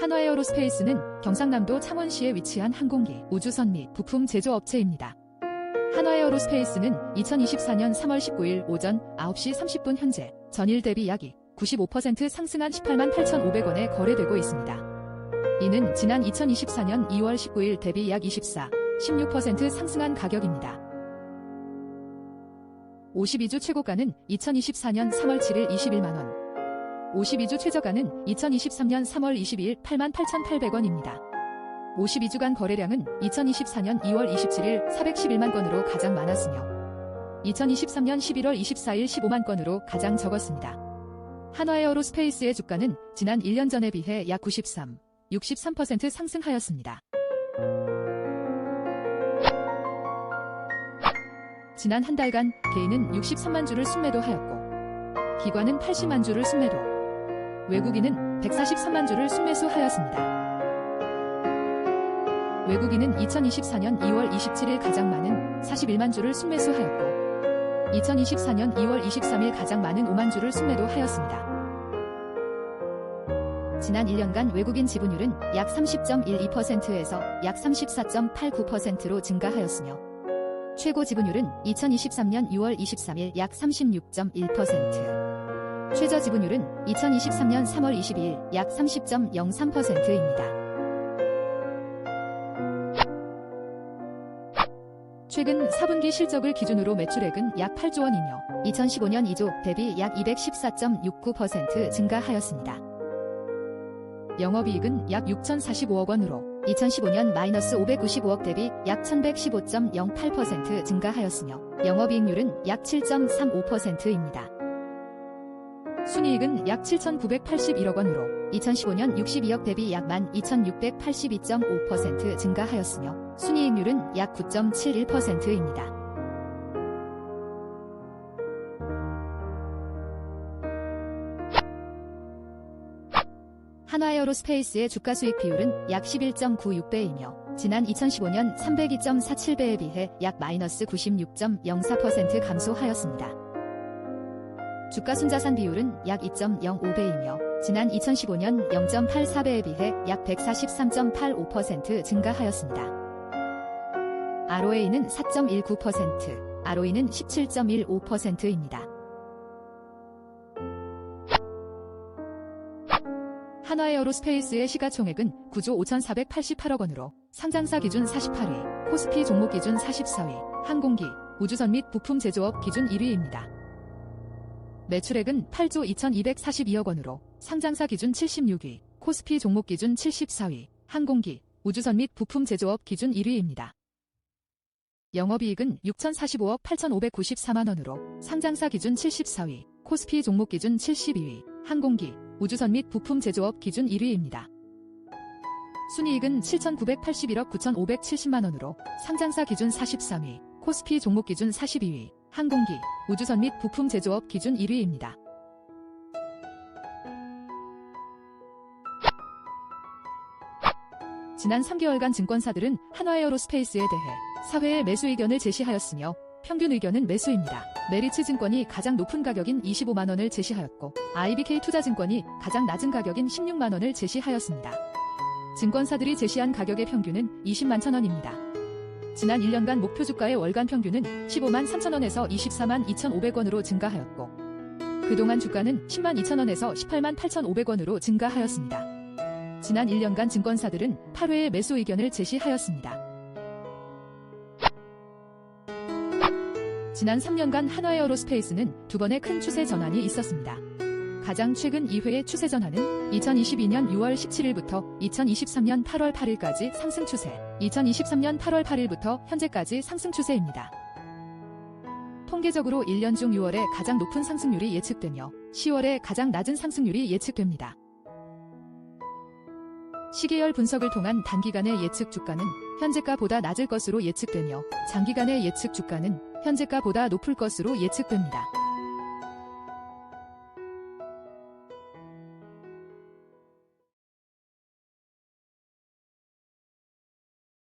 한화에어로스페이스는 경상남도 창원시에 위치한 항공기, 우주선 및 부품 제조업체입니다. 한화에어로스페이스는 2024년 3월 19일 오전 9시 30분 현재 전일 대비 약 95% 상승한 18만 8,500원에 거래되고 있습니다. 이는 지난 2024년 2월 19일 대비 약 24, 16% 상승한 가격입니다. 52주 최고가는 2024년 3월 7일 21만원, 52주 최저가는 2023년 3월 22일 88,800원입니다. 52주간 거래량은 2024년 2월 27일 411만 건으로 가장 많았으며 2023년 11월 24일 15만 건으로 가장 적었습니다. 한화에어로스페이스의 주가는 지난 1년 전에 비해 약 93, 63% 상승하였습니다. 지난 한 달간 개인은 63만 주를 순매도하였고 기관은 80만 주를 순매도, 외국인은 143만 주를 순매수하였습니다. 외국인은 2024년 2월 27일 가장 많은 41만 주를 순매수하였고 2024년 2월 23일 가장 많은 5만 주를 순매도하였습니다. 지난 1년간 외국인 지분율은 약 30.12%에서 약 34.89%로 증가하였으며 최고 지분율은 2023년 6월 23일 약 36.1%, 최저 지분율은 2023년 3월 22일 약 30.03%입니다. 최근 4분기 실적을 기준으로 매출액은 약 8조 원이며 2015년 2조 대비 약 214.69% 증가하였습니다. 영업이익은 약 6,045억 원으로 2015년 마이너스 595억 대비 약 1,115.08% 증가하였으며 영업이익률은 약 7.35%입니다. 순이익은 약 7,981억 원으로 2015년 62억 대비 약 12,682.5% 증가하였으며 순이익률은 약 9.71%입니다. 한화에어로스페이스의 주가 수익 비율은 약 11.96배이며 지난 2015년 302.47배에 비해 약 마이너스 96.04% 감소하였습니다. 주가 순자산 비율은 약 2.05배이며 지난 2015년 0.84배에 비해 약 143.85% 증가하였습니다. ROA는 4.19%, ROE는 17.15%입니다. 한화에어로스페이스의 시가총액은 9조 5,488억 원으로 상장사 기준 48위, 코스피 종목 기준 44위, 항공기, 우주선 및 부품 제조업 기준 1위입니다. 매출액은 8조 2,242억 원으로 상장사 기준 76위, 코스피 종목 기준 74위, 항공기, 우주선 및 부품 제조업 기준 1위입니다. 영업이익은 6,045억 8,594만 원으로 상장사 기준 74위, 코스피 종목 기준 72위, 항공기, 우주선 및 부품 제조업 기준 1위입니다. 순이익은 7,981억 9,570만 원으로 상장사 기준 43위, 코스피 종목 기준 42위, 항공기, 우주선 및 부품 제조업 기준 1위입니다. 지난 3개월간 증권사들은 한화에어로스페이스에 대해 사회의 매수 의견을 제시하였으며 평균 의견은 매수입니다. 메리츠 증권이 가장 높은 가격인 25만 원을 제시하였고 IBK 투자증권이 가장 낮은 가격인 16만 원을 제시하였습니다. 증권사들이 제시한 가격의 평균은 20만 천 원입니다. 지난 1년간 목표 주가의 월간 평균은 15만 3천원에서 24만 2,500원으로 증가하였고 그동안 주가는 10만 2천원에서 18만 8,500원으로 증가하였습니다. 지난 1년간 증권사들은 8회의 매수 의견을 제시하였습니다. 지난 3년간 한화에어로스페이스는 두 번의 큰 추세 전환이 있었습니다. 가장 최근 2회의 추세 전환은 2022년 6월 17일부터 2023년 8월 8일까지 상승 추세, 2023년 8월 8일부터 현재까지 상승 추세입니다. 통계적으로 1년 중 6월에 가장 높은 상승률이 예측되며 10월에 가장 낮은 상승률이 예측됩니다. 시계열 분석을 통한 단기간의 예측 주가는 현재가보다 낮을 것으로 예측되며 장기간의 예측 주가는 현재가보다 높을 것으로 예측됩니다.